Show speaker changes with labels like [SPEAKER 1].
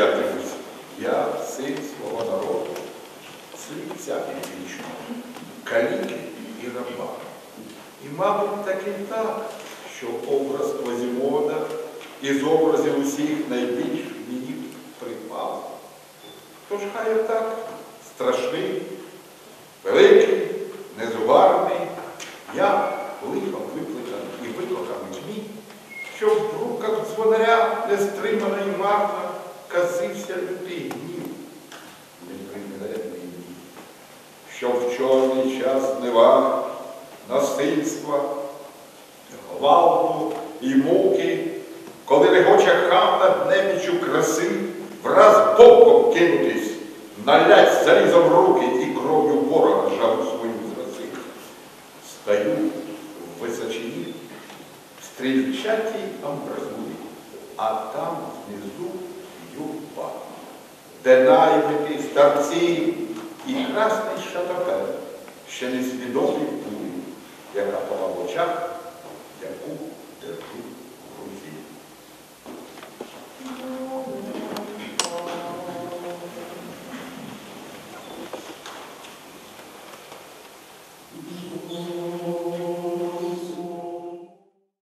[SPEAKER 1] П'ятниць, я син свого народу, слівця і вічного, каліки і раба. І, мабуть, таки так, що образ Квазімода із образів усіх найбільш мені припав. Тож хай так страшний, великий, незуварний, я лихом викликаний і викликав тьмі, щоб в руках дзвонаря нестримана і марна що в чорний час днива, насильства, гвалту і муки, коли регоча хата немічу краси, враз боком кинутись, налять залізом руки і кров'ю ворога жабу свою зрази. Стаю в височині, стрільчатій амбразурі, а там внизу юрба, де наймити старці і красний шатапел, ще несвідомий пулі, яка пала в очах, яку